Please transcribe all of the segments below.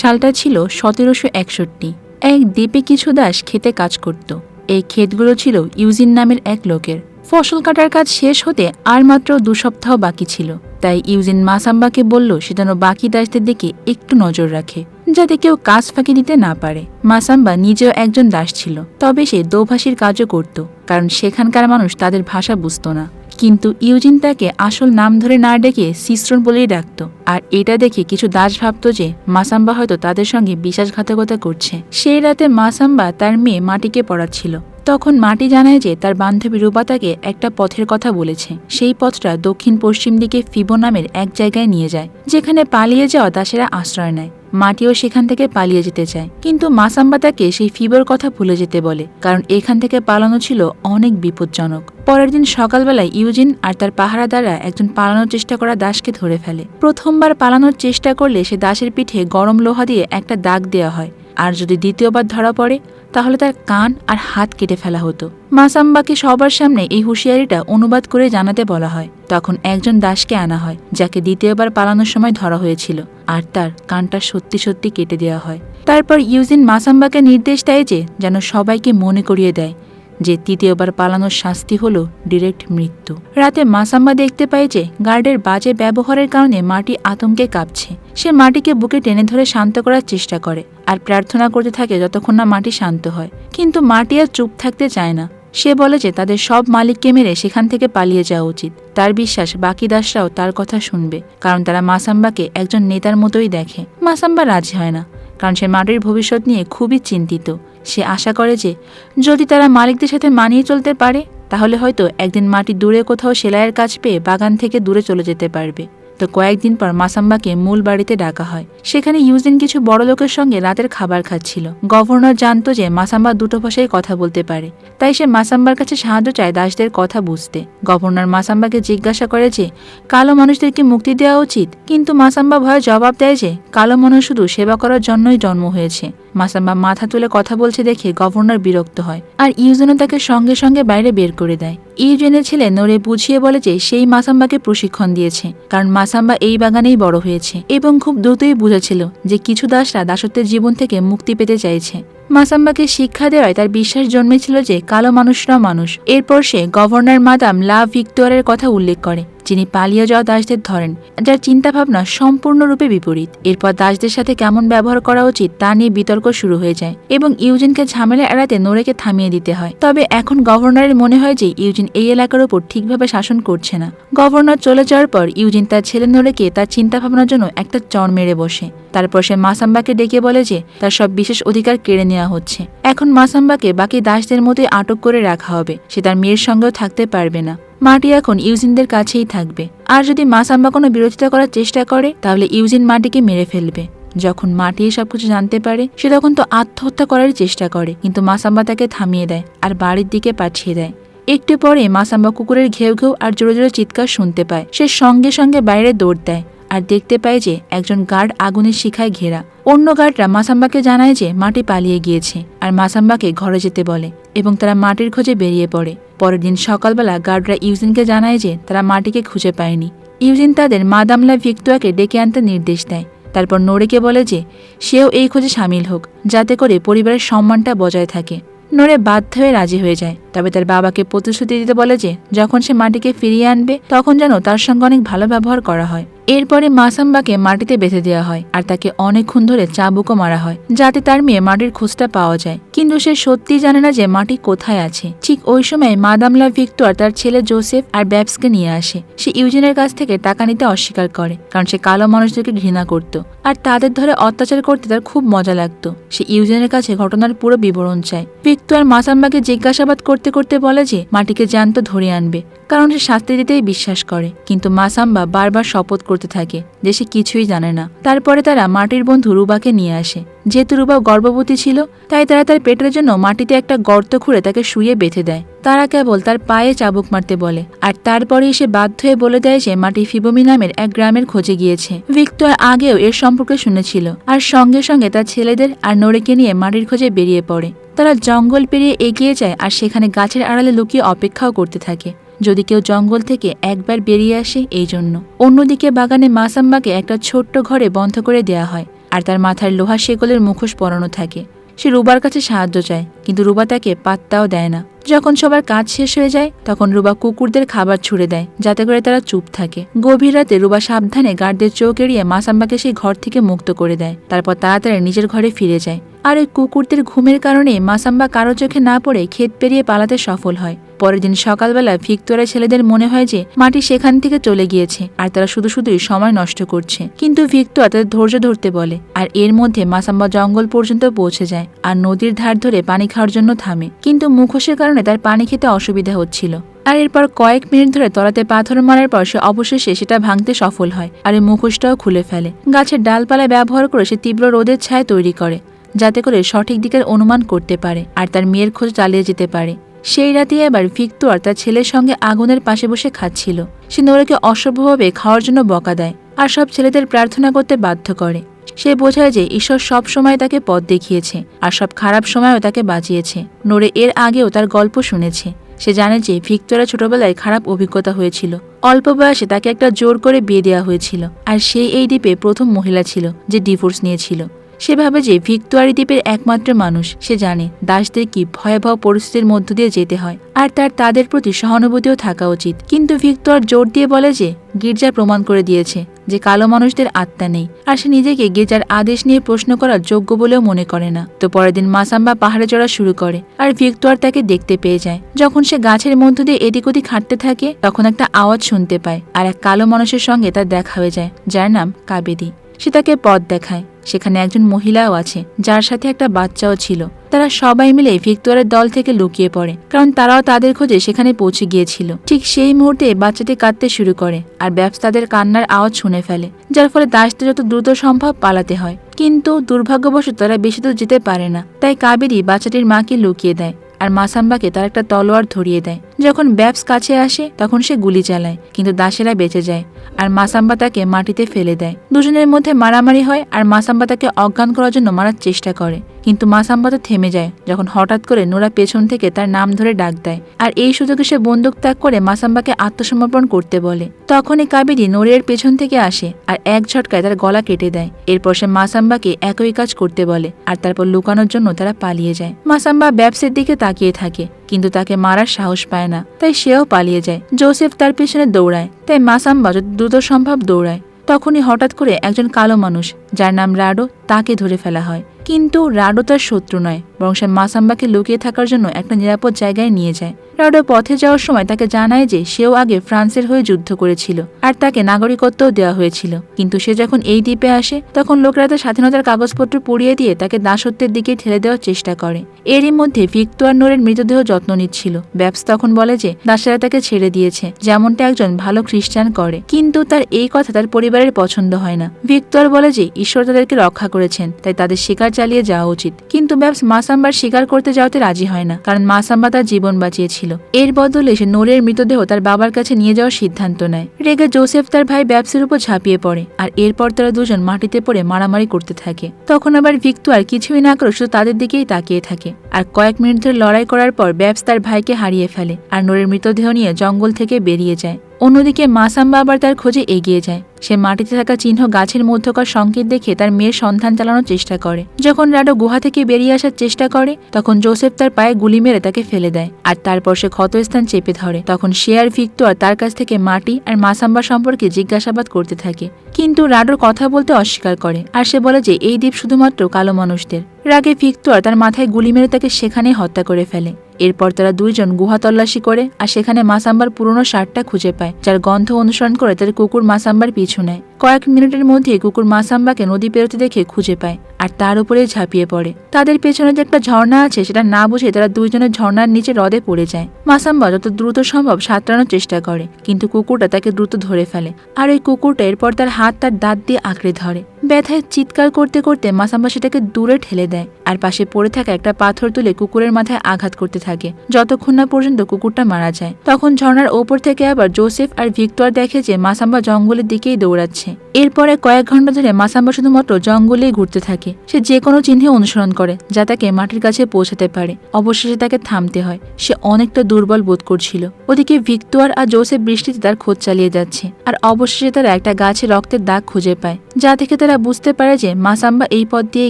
সালটা ছিল সতেরোশো একষট্টি। এক দ্বীপে কিছু দাস খেতে কাজ করত। এই ক্ষেতগুলো ছিল ইউজিন নামের এক লোকের। ফসল কাটার কাজ শেষ হতে আর মাত্র দু সপ্তাহ বাকি ছিল। তাই ইউজিন মাসাম্বাকে বলল, সে যেন বাকি দাসদের দিকে একটু নজর রাখে, যাতে কেউ কাজ ফাঁকি দিতে না পারে। মাসাম্বা নিজেও একজন দাস ছিল, তবে সে দোভাষীর কাজও করত, কারণ সেখানকার মানুষ তাদের ভাষা বুঝতো না। কিন্তু ইউজিন তাকে আসল নাম ধরে না ডেকে সিস্রন বলেই ডাকত। আর এটা দেখে কিছু দাস ভাবত যে মাসাম্বা হয়তো তাদের সঙ্গে বিশ্বাসঘাতকতা করছে। সেই রাতে মাসাম্বা তার মেয়ে মাটিকে পড়াচ্ছিল। তখন মাটি জানায় যে তার বান্ধবী রূপা তাকে একটা পথের কথা বলেছে। সেই পথটা দক্ষিণ পশ্চিম দিকে ফিবো নামের এক জায়গায় নিয়ে যায়, যেখানে পালিয়ে যাওয়া দাসেরা আশ্রয় নেয়। মাটিও সেখান থেকে পালিয়ে যেতে চায়। কিন্তু মাসাম্বা তাকে সেই ফিবোর কথা ভুলে যেতে বলে, কারণ এখান থেকে পালানো ছিল অনেক বিপজ্জনক। পরের দিন সকালবেলায় ইউজিন আর তার পাহারাদাররা একজন পালানোর চেষ্টা করা দাসকে ধরে ফেলে। প্রথমবার পালানোর চেষ্টা করলে সে দাসের পিঠে গরম লোহা দিয়ে একটা দাগ দেওয়া হয়, আর যদি দ্বিতীয়বার ধরা পড়ে, তাহলে তার কান আর হাত কেটে ফেলা হতো। মাসাম্বাকে সবার সামনে এই হুঁশিয়ারিটা অনুবাদ করে জানাতে বলা হয়। তখন একজন দাসকে আনা হয়, যাকে দ্বিতীয়বার পালানোর সময় ধরা হয়েছিল। আর তার কানটা সত্যি সত্যি কেটে দেওয়া হয়। তারপর ইউজিন মাসাম্বাকে নির্দেশ দেয় যে, যেন সবাইকে মনে করিয়ে দেয় যে, তৃতীয়বার পালানোর শাস্তি হল ডিরেক্ট মৃত্যু। রাতে মাসাম্বা দেখতে পায় যে, গার্ডের বাজে ব্যবহারের কারণে মাটি আতঙ্কে কাঁপছে। সে মাটিকে বুকে টেনে ধরে শান্ত করার চেষ্টা করে আর প্রার্থনা করতে থাকে যতক্ষণ না মাটি শান্ত হয়। কিন্তু মাটি আর চুপ থাকতে চায় না। সে বলে যে, তাদের সব মালিককে মেরে সেখান থেকে পালিয়ে যাওয়া উচিত। তার বিশ্বাস, বাকি দাসরাও তার কথা শুনবে, কারণ তারা মাসাম্বাকে একজন নেতার মতোই দেখে। মাসাম্বা রাজি হয় না, কারণ সে মাটির ভবিষ্যৎ নিয়ে খুবই চিন্তিত। সে আশা করে যে, যদি তারা মালিকদের সাথে মানিয়ে চলতে পারে, তাহলে হয়তো একদিন মাটি দূরে কোথাও সেলাইয়ের কাজ পেয়ে বাগান থেকে দূরে চলে যেতে পারবে। তো কয়েকদিন পর মাসাম্বাকে মূল বাড়িতে ডাকা হয়। সেখানে ইউজিন কিছু বড় লোকের সঙ্গে রাতের খাবার খাচ্ছিল। গভর্নর জানতো যে মাসাম্বা দুটো ভাষায় কথা বলতে পারে। তাই সে মাসাম্বার কাছে সাহায্য চায় দাসদের কথা বুঝতে। গভর্নর মাসাম্বাকে জিজ্ঞাসা করে যে, কালো মানুষদেরকে মুক্তি দেওয়া উচিত? কিন্তু মাসাম্বা ভয়ে জবাব দেয় যে, কালো মানুষ শুধু সেবা করার জন্যই জন্ম হয়েছে। মাসাম্বা মাথা তুলে কথা বলছে দেখে গভর্নর বিরক্ত হয়। আর ইউজেনও তাকে সঙ্গে সঙ্গে বাইরে বের করে দেয়। ইউজেনের ছেলে নড়ে বুঝিয়ে বলে যে সেই মাসাম্বাকে প্রশিক্ষণ দিয়েছে, কারণ মাসাম্বা এই বাগানেই বড় হয়েছে এবং খুব দ্রুতই বুঝেছিল যে কিছু দাসরা দাসত্বের জীবন থেকে মুক্তি পেতে চাইছে। মাসাম্বাকে শিক্ষা দেওয়ায় তার বিশ্বাস জন্মেছিল যে কালো মানুষরা মানুষ। এরপর সে গভর্নর মাদাম লা ভিক্টোরের কথা উল্লেখ করে। যিনি পালিয়ে যাওয়া দাসদের ধরেন, যার চিন্তাভাবনা সম্পূর্ণরূপে বিপরীত। এরপর দাসদের সাথে কেমন ব্যবহার করা উচিত তা নিয়ে বিতর্ক শুরু হয়ে যায় এবং ইউজিনকে ঝামেলা এড়াতে নোরেকে থামিয়ে দিতে হয়। তবে এখন গভর্নরের মনে হয় যে ইউজিন এই এলাকার উপর ঠিকভাবে শাসন করছে না। গভর্নর চলে যাওয়ার পর ইউজিন তার ছেলে নোরেকে তার চিন্তাভাবনার জন্য একটা চর মেরে বসে। তারপর সে মাসাম্বাকে ডেকে বলে যে তার সব বিশেষ অধিকার কেড়ে নেওয়া হচ্ছে। এখন মাসাম্বাকে বাকি দাসদের মতোই আটক করে রাখা হবে। সে তার মেয়ের সঙ্গেও থাকতে পারবে না। মাটি এখন ইউজিনদের কাছেই থাকবে। আর যদি মাসাম্বা কোনো বিরোধিতা করার চেষ্টা করে, তাহলে ইউজিন মাটিকে মেরে ফেলবে। যখন মাটি সবকিছু জানতে পারে, সে তখন তো আত্মহত্যা করার চেষ্টা করে। কিন্তু মাসাম্বা তাকে থামিয়ে দেয় আর বাড়ির দিকে পাঠিয়ে দেয়। একটু পরে মাসাম্বা কুকুরের ঘেউ ঘেউ আর জোরে জোরে চিৎকার শুনতে পায়। সে সঙ্গে সঙ্গে বাইরে দৌড় দেয়। আর দেখতে পায় যে একজন গার্ড আগুনের শিখায় ঘেরা। অন্য গার্ডরা মাসাম্বাকে জানায় যে মাটি পালিয়ে গিয়েছে আর মাসাম্বাকে ঘরে যেতে বলে এবং তারা মাটির খোঁজে বেরিয়ে পড়ে। পরের দিন সকালবেলা গার্ডরা ইউজিনকে জানায় যে তারা মাটিকে খুঁজে পায়নি। ইউজিন তাদের মাদামলা ভিক্টোয়াকে ডেকে আনতে নির্দেশ দেয়। তারপর নোরেকে বলে যে সেও এই খোঁজে সামিল হোক, যাতে করে পরিবারের সম্মানটা বজায় থাকে। নোরে বাধ্য হয়ে রাজি হয়ে যায়, তবে তার বাবাকে প্রতিশ্রুতি দিতে বলে যে যখন সে মাটিকে ফিরিয়ে আনবে, তখন যেন তার সঙ্গে অনেক ভালো ব্যবহার করা হয়। এরপরে মাসাম্বাকে মাটিতে বেঁধে দেওয়া হয় আর তাকে অনেকক্ষণ ধরে চাবুকও মারা হয়, যাতে তার মেয়ে মাটির খোঁজটা পাওয়া যায়। কিন্তু সে সত্যি জানে না যে মাটি কোথায় আছে। ঠিক ওই সময় মাদামলা ভিক্টর তার ছেলে জোসেফ আর ব্যাবসকে নিয়ে আসে। সে ইউজিনের কাছ থেকে টাকা নিতে অস্বীকার করে, কারণ সে কালো মানুষদেরকে ঘৃণা করত। আর তাদের ধরে অত্যাচার করতে তার খুব মজা লাগতো। সে ইউজিনের কাছে ঘটনার পুরো বিবরণ চায়। ভিক্টর মাসাম্বাকে জিজ্ঞাসাবাদ করতে করতে বলে যে, মাটিকে জ্যান্ত ধরে আনবে। কারণ সে শাস্তি দিতেই বিশ্বাস করে। কিন্তু মাসাম্বা বারবার শপথ করতে থাকে যে সে কিছুই জানে না। তারপরে তারা মাটির বন্ধু রুবাকে নিয়ে আসে। যেহেতু রুবা গর্ভবতী ছিল, তাই তারা তার পেটের জন্য মাটিতে একটা গর্ত খুঁড়ে তাকে শুয়ে বেঁধে দেয়। তারা কেবল তার পায়ে চাবুক মারতে বলে। আর তারপরেই সে বাধ্য হয়ে বলে দেয় যে মাটি ফিবোমি নামের এক গ্রামের খোঁজে গিয়েছে। ভিক্টর আগেও এর সম্পর্কে শুনেছিল, আর সঙ্গে সঙ্গে তার ছেলেদের আর নড়েকে নিয়ে মাটির খোঁজে বেরিয়ে পড়ে। তারা জঙ্গল পেরিয়ে এগিয়ে যায় আর সেখানে গাছের আড়ালে লুকিয়ে অপেক্ষাও করতে থাকে। যদি কেউ জঙ্গল থেকে একবার বেরিয়ে আসে এই জন্য। অন্যদিকে বাগানে মাসাম্বাকে একটা ছোট্ট ঘরে বন্ধ করে দেয়া হয়, আর তার মাথায় লোহা শেকলের মুখোশ পরানো থাকে। সে রুবার কাছে সাহায্য চায়, কিন্তু রুবা তাকে পাত্তাও দেয় না। যখন সবার কাজ শেষ হয়ে যায়, তখন রুবা কুকুরদের খাবার ছুড়ে দেয়, যাতে করে তারা চুপ থাকে। গভীর রাতে রুবা সাবধানে গার্ডদের চোখ এড়িয়ে মাসাম্বাকে সেই ঘর থেকে মুক্ত করে দেয়, তারপর তাড়াতাড়ি নিজের ঘরে ফিরে যায়। আর ওই কুকুরদের ঘুমের কারণে মাসাম্বা কারও চোখে না পড়ে ক্ষেত পেরিয়ে পালাতে সফল হয়। পরের দিন সকালবেলা ভিক্টোরিয়া ছেলেদের মনে হয় যে মাটি সেখান থেকে চলে গিয়েছে, আর তারা শুধু শুধুই সময় নষ্ট করছে। কিন্তু ভিক্টোয়া তাদের ধৈর্য ধরতে বলে, আর এর মধ্যে মাসাম্বা জঙ্গল পর্যন্ত পৌঁছে যায়, আর নদীর ধার ধরে পানি খাওয়ার জন্য থামে। কিন্তু মুখোশের কারণে তার পানি খেতে অসুবিধা হচ্ছিল। আর এরপর কয়েক মিনিট ধরে তলাতে পাথর মারার পর সে অবশেষে সেটা ভাঙতে সফল হয়, আর এই মুখোশটাও খুলে ফেলে। গাছের ডালপালা ব্যবহার করে সে তীব্র রোদের ছায়া তৈরি করে, যাতে করে সঠিক দিকের অনুমান করতে পারে, আর তার মেয়ের খোঁজ চালিয়ে যেতে পারে। সেই রাতে এবার ভিক্টোর তার ছেলের সঙ্গে আগুনের পাশে বসে খাচ্ছিল। সে নোরাকে অসভ্যভাবে খাওয়ার জন্য বকা দেয় আর সব ছেলেদের প্রার্থনা করতে বাধ্য করে। সে বোঝায় যে ঈশ্বর সব সময় তাকে পথ দেখিয়েছে আর সব খারাপ সময়ও তাকে বাঁচিয়েছে। নোরে এর আগেও তার গল্প শুনেছে। সে জানে যে ভিক্টোরিয়া ছোটবেলায় খারাপ অভিজ্ঞতা হয়েছিল। অল্প বয়সে তাকে একটা জোর করে বিয়ে দেওয়া হয়েছিল। আর সেই এই দ্বীপে প্রথম মহিলা ছিল যে ডিভোর্স নিয়েছিল। সে ভাবে যে ভিক্টোয়ারি দ্বীপের একমাত্র মানুষ, সে জানে দাসদের কি ভয়াবহ পরিস্থিতির মধ্য দিয়ে যেতে হয়। আর তার তাদের প্রতি সহানুভূতিও থাকা উচিত। কিন্তু ভিক্টোয়ার জোর দিয়ে বলে যে, গির্জা প্রমাণ করে দিয়েছে যে কালো মানুষদের আত্মা নেই। আর সে নিজেকে গির্জার আদেশ নিয়ে প্রশ্ন করার যোগ্য বলেও মনে করে না। তো পরের দিন মাসাম্বা পাহাড়ে চড়া শুরু করে আর ভিক্টোয়ার তাকে দেখতে পেয়ে যায়। যখন সে গাছের মধ্য দিয়ে এদিক ওদিক হাঁটতে থাকে, তখন একটা আওয়াজ শুনতে পায় আর এক কালো মানুষের সঙ্গে তার দেখা হয়ে যায়, যার নাম কাবেদি সে তাকে পথ দেখায়। সেখানে একজন মহিলাও আছে, যার সাথে একটা বাচ্চাও ছিল। তারা সবাই মিলে ভিক্টোরিয়ার দল থেকে লুকিয়ে পড়ে, কারণ তারাও তাদের খোঁজে সেখানে পৌঁছে গিয়েছিল। ঠিক সেই মুহূর্তে বাচ্চাটি কাঁদতে শুরু করে আর ব্যবস তাদের কান্নার আওয়াজ শুনে ফেলে, যার ফলে দাসদের যত দ্রুত সম্ভব পালাতে হয়। কিন্তু দুর্ভাগ্যবশত তারা বেশি দূর যেতে পারে না, তাই কাবেরি বাচ্চাটির মাকে লুকিয়ে দেয় আর মাসাম্বাকে তার একটা তলোয়ার ধরিয়ে দেয়। যখন ব্যাপস কাছে আসে, তখন সে গুলি চালায়, কিন্তু দাসেরা বেঁচে যায় আর মাসাম্বা তাকে মাটিতে ফেলে দেয়। দুজনের মধ্যে মারামারি হয় আর মাসাম্বা তাকে অজ্ঞান করার জন্য মারার চেষ্টা করে। কিন্তু মাসাম্বা তো থেমে যায় যখন হঠাৎ করে নোরা পেছন থেকে তার নাম ধরে ডাক দেয় আর এই সুযোগে সে বন্দুক ত্যাগ করে মাসাম্বাকে আত্মসমর্পণ করতে বলে। তখনই কাবেরি নোরের পেছন থেকে আসে আর এক ঝটকায় তার গলা কেটে দেয়। এরপর সে মাসাম্বাকে একই কাজ করতে বলে আর তারপর লুকানোর জন্য তারা পালিয়ে যায়। মাসাম্বা ব্যবসের দিকে তাকিয়ে থাকে কিন্তু তাকে মারার সাহস পায় না। তাই সেও পালিয়ে যায়। জোসেফ তার পেছনে দৌড়ায়। তাই মাসাম্বা বাজত দ্রুত সম্ভব দৌড়ায়। তখনই হঠাৎ করে একজন কালো মানুষ, যার নাম রাডো, তাকে ধরে ফেলা হয়। কিন্তু রাডো তার শত্রু নয়। বরং সে মাসাম্বাকে লুকিয়ে থাকার জন্য একটা নিরাপদ জায়গায় নিয়ে যায়। রাডো পথে যাওয়ার সময় তাকে জানায় যে সেও আগে ফ্রান্সের হয়ে যুদ্ধ করেছিল আর তাকে নাগরিকত্বও দেওয়া হয়েছিল। কিন্তু সে যখন এই দ্বীপে আসে, তখন লোকরা তার স্বাধীনতার কাগজপত্র পুড়িয়ে দিয়ে তাকে দাসত্বের দিকে ঠেলে দেওয়ার চেষ্টা করে। এরই মধ্যে ভিক্টোয়ার নোরের মৃতদেহ যত্ন নিচ্ছিল। ব্যাপস তখন বলে যে, দাসেরা তাকে ছেড়ে দিয়েছে, যেমনটা একজন ভালো খ্রিস্টান করে। কিন্তু তার এই কথা তার পরিবারের পছন্দ হয় না। ভিক্টোয়ার বলে যে, ঈশ্বর তাদেরকে রক্ষা করেছেন, তাই তাদের শিকার চালিয়ে যাওয়া উচিত। কিন্তু ব্যাপস মাসাম্বার শিকার করতে যাওয়াতে রাজি হয় না, কারণ মাসাম্বা তার জীবন বাঁচিয়েছিল। এর বদলে সে নোরের মৃতদেহ তার বাবার কাছে নিয়ে যাওয়ার সিদ্ধান্ত নেয়। রেগে জোসেফ তার ভাই ব্যবসার উপর ঝাঁপিয়ে পড়ে, আর এরপর তারা দুজন মাটিতে পড়ে মারামারি করতে থাকে। তখন আবার ভিক্টোয়ার কিছুই না করে শুধু তাদের দিকেই তাকিয়ে থাকে, আর কয়েক মিনিট ধরে লড়াই করার পর ব্যবস তার ভাইকে হারিয়ে ফেলে, আর নোরের মৃতদেহ নিয়ে জঙ্গল থেকে বেরিয়ে যায়। অন্যদিকে মাসাম্বা আবার তার খোঁজে এগিয়ে যায়। সে মাটিতে থাকা চিহ্ন গাছের মধ্যকার সংকেত দেখে তার মেয়ের সন্ধান চালানোর চেষ্টা করে। যখন রাডো গুহা থেকে বেরিয়ে আসার চেষ্টা করে, তখন জোসেফ তার পায়ে গুলি মেরে তাকে ফেলে দেয় আর তারপর সে ক্ষতস্থান চেপে ধরে। তখন সে আর ভিক্টোয়ার তার কাছ থেকে মাটি আর মাসাম্বা সম্পর্কে জিজ্ঞাসাবাদ করতে থাকে। কিন্তু রাডোর কথা বলতে অস্বীকার করে আর সে বলে যে এই দ্বীপ শুধুমাত্র কালো মানুষদের। রাগে ভিক্টোর তার মাথায় গুলি মেরে তাকে সেখানেই হত্যা করে ফেলে। এরপর তারা দুইজন গুহা তল্লাশি করে আর সেখানে মাসাম্বার পুরনো শার্টটা খুঁজে পায়, যার গন্ধ অনুসরণ করে তার কুকুর মাসাম্বার পিছু নেয় কয়েক মিনিটের মধ্যে কুকুর মাসাম্বাকে নদী পেরোতে দেখে খুঁজে পায় আর তার উপরে ঝাঁপিয়ে পড়ে। তাদের পেছনে যে একটা ঝর্ণা আছে, সেটা না বুঝে তারা দুইজনের ঝর্ণার নিচে হ্রদে পড়ে যায়। মাসাম্বা যত দ্রুত সম্ভব সাঁতরানোর চেষ্টা করে, কিন্তু কুকুরটা তাকে দ্রুত ধরে ফেলে আর ওই কুকুরটা এরপর তার হাত তার দাঁত দিয়ে আঁকড়ে ধরে। ব্যথায় চিৎকার করতে করতে মাসাম্বা সেটাকে দূরে ঠেলে দেয় আর পাশে পড়ে থাকা একটা পাথর তুলে কুকুরের মাথায় আঘাত করতে থাকে। যতক্ষণ না পর্যন্ত কুকুরটা মারা যায়, তখন ঝর্ণার ওপর থেকে আবার জোসেফ আর ভিক্টর দেখে যে মাসাম্বা জঙ্গলের দিকেই দৌড়াচ্ছে। এরপরে কয়েক ঘণ্টা ধরে মাসাম্বা শুধুমাত্র জঙ্গলেই ঘুরতে থাকে। সে যে কোনো চিহ্নে অনুসরণ করে, যা তাকে মাটির কাছে পৌঁছাতে পারে। অবশেষে তাকে থামতে হয়। সে অনেকটা দুর্বল বোধ করছিল। ওদিকে ভিক্টোয়ার আর জোসেফ বৃষ্টিতে তার খোঁজ চালিয়ে যাচ্ছে। আর অবশেষে তারা একটা গাছে রক্তের দাগ খুঁজে পায়, যা থেকে তারা বুঝতে পারে যে মাসাম্বা এই পথ দিয়ে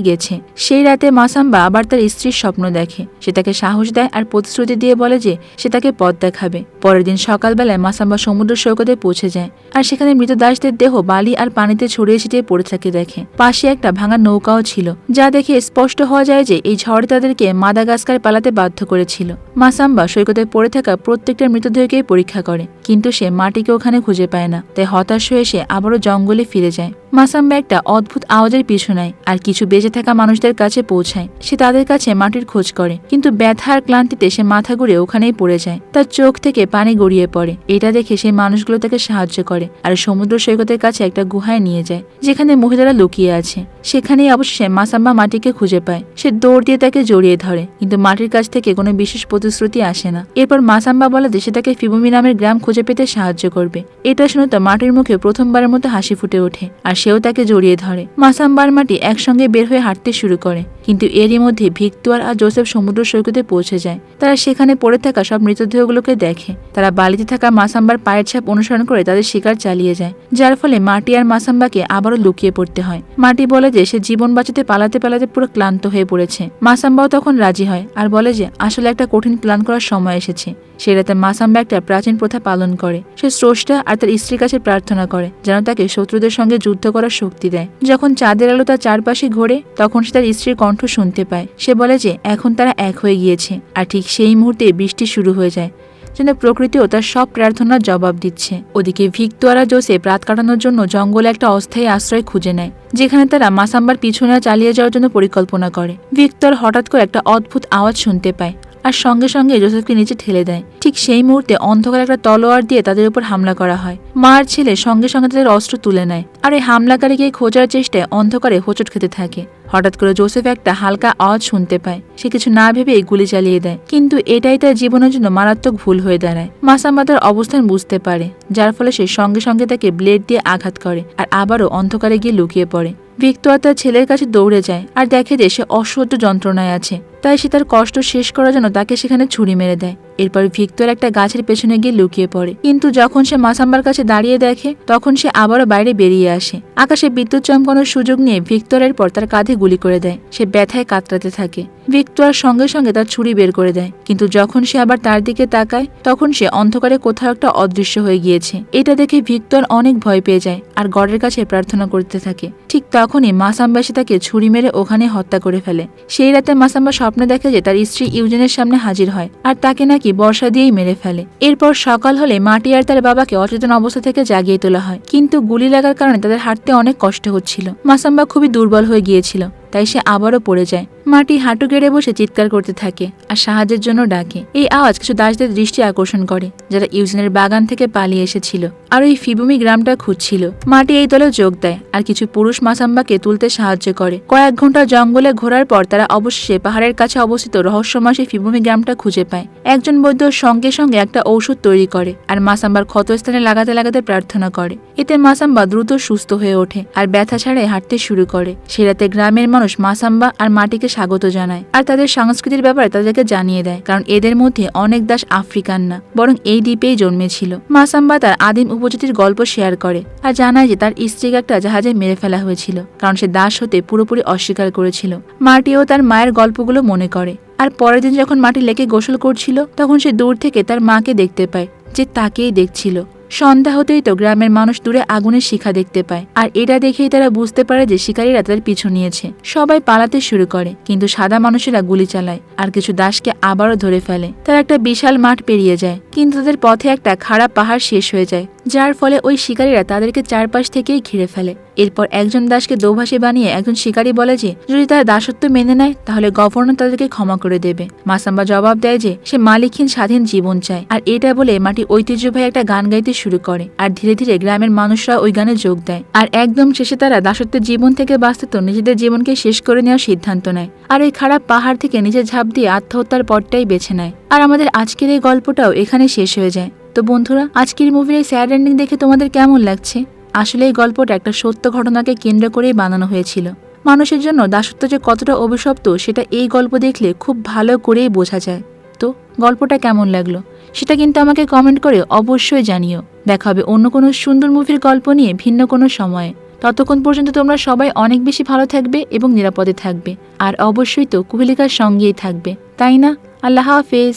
গেছে। সেই রাতে মাসাম্বা আবার তার স্ত্রীর স্বপ্ন দেখে। সে তাকে সাহস দেয় আর প্রতিশ্রুতি দিয়ে বলে যে সে তাকে পথ দেখাবে। পরের দিন সকালবেলায় মাসাম্বা সমুদ্র সৈকতে পৌঁছে যায়। আর সেখানে মৃত দাসদের দেহ বালি আর পানিতে ছড়িয়ে ছিটিয়ে পড়ে থাকে দেখে। পাশে একটা ভাঙা নৌকাও ছিল, যা দেখে স্পষ্ট হওয়া যায় যে এই ঝড় তাদেরকে মাদাগাস্কার পালাতে বাধ্য করেছিল। মাসাম্বা সৈকতে পড়ে থাকা প্রত্যেকটা মৃতদেহকেই পরীক্ষা করে, কিন্তু সে মাটিকে ওখানে খুঁজে পায় না। তাই হতাশ হয়ে সে আবারও জঙ্গলে ফিরে যায়। মাসাম্বা একটা অদ্ভুত আওয়াজের পিছু নেয় আর কিছু বেঁচে থাকা মানুষদের কাছে পৌঁছায়। সে তাদের কাছে মাটির খোঁজ করে, কিন্তু ব্যথা আর ক্লান্তিতে সে মাথা ঘুরে ওখানেই পড়ে যায়। তার চোখ থেকে পানি গড়িয়ে পড়ে। এটা দেখে সেই মানুষগুলো তাকে সাহায্য করে আর সমুদ্র সৈকতের কাছে একটা গুহায় নিয়ে যায়, যেখানে মহিলারা লুকিয়ে আছে। সেখানেই অবশেষে মাসাম্বা মাটিকে খুঁজে পায়। সে দৌড় দিয়ে তাকে জড়িয়ে ধরে, কিন্তু মাটির কাছ থেকে কোনো বিশেষ প্রতিশ্রুতি আসে না। এরপর মাসাম্বা বলে সে তাকে ফিবুমি নামের গ্রাম খুঁজে পেতে সাহায্য করবে। এটা শুনে তো মাটির মুখে প্রথমবারের মতো হাসি ফুটে ওঠে। আর সেও তাকে জড়িয়ে ধরে। মাসাম্বার মাটি একসঙ্গে বের হয়ে হাঁটতে শুরু করে, কিন্তু এরই মধ্যে ভিক্তুয়ার আর জোসেফ সমুদ্র সৈকতে পৌঁছে যায়। তারা সেখানে পড়ে থাকা সব মৃতদেহগুলোকে দেখে। তারা বালিতে থাকা মাসাম্বার পায়ের ছাপ অনুসরণ করে তাদের শিকার চালিয়ে যায়, যার ফলে মাটি আর মাসাম্বাকে আবারও লুকিয়ে পড়তে হয়। মাটি বলে যে সে জীবন বাঁচাতে পালাতে পালাতে পুরো ক্লান্ত হয়ে পড়েছে। মাসাম্বাও তখন রাজি হয় আর বলে যে, আসলে একটা কঠিন প্ল্যান করার সময় এসেছে। সে রাতে মাসাম্বা একটা প্রাচীন প্রথা পালন করে। সে স্রষ্টা আর তার স্ত্রীর কাছে প্রার্থনা করে, যেন তাকে শত্রুদের সঙ্গে যুদ্ধ করার শক্তি দেয়। যখন চাঁদের আলো তার চারপাশে ঘোরে, তখন সে তার স্ত্রীর কণ্ঠ শুনতে পায়। সে বলে যে, এখন তারা এক হয়ে গিয়েছে, আর ঠিক সেই মুহূর্তে বৃষ্টি শুরু হয়ে যায়, যেন প্রকৃতিও তার সব প্রার্থনার জবাব দিচ্ছে। ওদিকে ভিক্তোয়ারা জোসেফ রাত কাটানোর জন্য জঙ্গলে একটা অস্থায়ী আশ্রয় খুঁজে নেয়, যেখানে তারা মাসাম্বার পিছনে চালিয়ে যাওয়ার জন্য পরিকল্পনা করে। ভিক্তর হঠাৎ করে একটা অদ্ভুত আওয়াজ শুনতে পায়। আর সঙ্গে সঙ্গে জোসেফকে নিচে ঠেলে দেয়। ঠিক সেই মুহূর্তে অন্ধকার একটা তলোয়ার দিয়ে তাদের উপর হামলা করা হয়। মার ছেলে সঙ্গে সঙ্গে তাদের অস্ত্র তুলে নেয়। আর এই হামলাকারীকে খোঁজার চেষ্টায় অন্ধকারে হোঁচট খেতে থাকে। হঠাৎ করে জোসেফ একটা হালকা আওয়াজ শুনতে পায়। সে কিছু না ভেবে গুলি চালিয়ে দেয়। কিন্তু এটাই তার জীবনের জন্য মারাত্মক ভুল হয়ে দাঁড়ায়। মাসাম্বা তার অবস্থান বুঝতে পারে, যার ফলে সে সঙ্গে সঙ্গে তাকে ব্লেড দিয়ে আঘাত করে আর আবারও অন্ধকারে গিয়ে লুকিয়ে পড়ে। ভিক্টোয়া তার ছেলের কাছে দৌড়ে যায় আর দেখে যে সে অসহ্য যন্ত্রণায় আছে। তাই সে তার কষ্ট শেষ করার জন্য তাকে সেখানে ছুরি মেরে দেয়। এরপর ভিক্টোর একটা গাছের পেছনে গিয়ে লুকিয়ে পড়ে। কিন্তু যখন সে মাসাম্বার কাছে দাঁড়িয়ে দেখে, তখন সে আবারও বাইরে বেরিয়ে আসে। আকাশে বিদ্যুৎ চমকানোর সুযোগ নিয়ে ভিক্টরের পর তার কাঁধে গুলি করে দেয়। সে ব্যথায় কাতরাতে থাকে। ভিক্টোর সঙ্গে সঙ্গে তার ছুরি বের করে দেয়। কিন্তু যখন সে আবার তার দিকে তাকায়, তখন সে অন্ধকারে কোথাও একটা অদৃশ্য হয়ে গিয়েছে। এটা দেখে ভিক্টর অনেক ভয় পেয়ে যায় আর গড়ের কাছে প্রার্থনা করতে থাকে। ঠিক তখনই মাসাম্বা সে তাকে ছুরি মেরে ওখানে হত্যা করে ফেলে। সেই রাতে মাসাম্বা স্বপ্নে দেখে যে তার স্ত্রী ইউজেনের সামনে হাজির হয় আর তাকে নাকি বর্ষা দিয়েই মেরে ফেলে। এরপর সকাল হলে মাটি আর তার বাবাকে অচেতন অবস্থা থেকে জাগিয়ে তোলা হয়। কিন্তু গুলি লাগার কারণে তাদের হাঁটতে অনেক কষ্ট হচ্ছিল। মাসাম্বা খুবই দুর্বল হয়ে গিয়েছিল, তাই সে আবারও পড়ে যায়। মাটি হাঁটু গেড়ে বসে চিৎকার করতে থাকে আর সাহায্যের জন্য ডাকে। এই আওয়াজ কিছু দাসদের দৃষ্টি আকর্ষণ করে, যারা ইউজিনের বাগান থেকে পালিয়ে এসেছিল আর ওই ফিবুমি গ্রামটা খুঁজছিল। মাটি এই দলে যোগ দেয় আর কিছু পুরুষ মাসাম্বাকে তুলতে সাহায্য করে। কয়েক ঘণ্টা জঙ্গলে ঘোরার পর তারা অবশেষে পাহাড়ের কাছে অবস্থিত রহস্যময় সেই ফিবুমি গ্রামটা খুঁজে পায়। একজন বৈদ্য সঙ্গে সঙ্গে একটা ঔষধ তৈরি করে আর মাসাম্বার ক্ষতস্থানে লাগাতে লাগাতে প্রার্থনা করে। এতে মাসাম্বা দ্রুত সুস্থ হয়ে ওঠে আর ব্যথা ছাড়াই হাঁটতে শুরু করে। সে রাতে গ্রামের মানুষ মাসাম্বা আর মাটিকে স্বাগত জানায় আর তাদের সংস্কৃতির ব্যাপারে তাদেরকে জানিয়ে দেয়, কারণ এদের মধ্যে অনেক দাস আফ্রিকান না, বরং এই দ্বীপেই জন্মেছিল। মাসাম্বা তার আদিম উপজাতির গল্প শেয়ার করে আর জানায় যে তার স্ত্রীকে একটা জাহাজে মেরে ফেলা হয়েছিল, কারণ সে দাস হতে পুরোপুরি অস্বীকার করেছিল। মাটিও তার মায়ের গল্পগুলো মনে করে আর পরের দিন যখন মাটি লেকে গোসল করছিল, তখন সে দূর থেকে তার মাকে দেখতে পায়, যে তাকেই দেখছিল। সন্ধ্যা হতেই তো গ্রামের মানুষ দূরে আগুনের শিখা দেখতে পায়। আর এটা দেখেই তারা বুঝতে পারে যে শিকারীরা তাদের পিছু নিয়েছে। সবাই পালাতে শুরু করে, কিন্তু সাদা মানুষেরা গুলি চালায় আর কিছু দাসকে আবারও ধরে ফেলে। তারা একটা বিশাল মাঠ পেরিয়ে যায়, কিন্তু তাদের পথে একটা খারাপ পাহাড় শেষ হয়ে যায়। যার ফলে ওই শিকারীরা তাদেরকে চারপাশ থেকেই ঘিরে ফেলে। এরপর একজন দাসকে দোভাষী বানিয়ে একজন শিকারী বলে যে, যদি তারা দাসত্ব মেনে নেয়, তাহলে গভর্নর তাদেরকে ক্ষমা করে দেবে। মাসাম্বা জবাব দেয় যে, সে মালিকহীন স্বাধীন জীবন চায়। আর এটা বলে মাটি ঐতিহ্যবাহী একটা গান গাইতে শুরু করে। আর ধীরে ধীরে গ্রামের মানুষরা ওই গানে যোগ দেয়। আর একদম শেষে তারা দাসত্বের জীবন থেকে বাঁচতে তো নিজেদের জীবনকে শেষ করে নেওয়ার সিদ্ধান্ত নেয়। আর এই খারাপ পাহাড় থেকে নিজের ঝাঁপ দিয়ে আত্মহত্যার পথটাই বেছে নেয়। আর আমাদের আজকের এই গল্পটাও এখানে শেষ হয়ে যায়। তো বন্ধুরা, আজকের মুভির এই স্যাড এন্ডিং দেখে তোমাদের কেমন লাগছে? আসলে এই গল্পটা একটা সত্য ঘটনাকে কেন্দ্র করেই বানানো হয়েছিল। মানুষের জন্য দাসত্ব যে কতটা অভিশপ্ত, সেটা এই গল্প দেখলে খুব ভালো করেই বোঝা যায়। তো গল্পটা কেমন লাগল? সেটা কিন্তু আমাকে কমেন্ট করে অবশ্যই জানিও। দেখা হবে অন্য কোনো সুন্দর মুভির গল্প নিয়ে ভিন্ন কোনো সময়ে। ততক্ষণ পর্যন্ত তোমরা সবাই অনেক বেশি ভালো থাকবে এবং নিরাপদে থাকবে। আর অবশ্যই তো কুহেলিকার সঙ্গেই থাকবে। তাই না? আল্লাহ হাফেজ।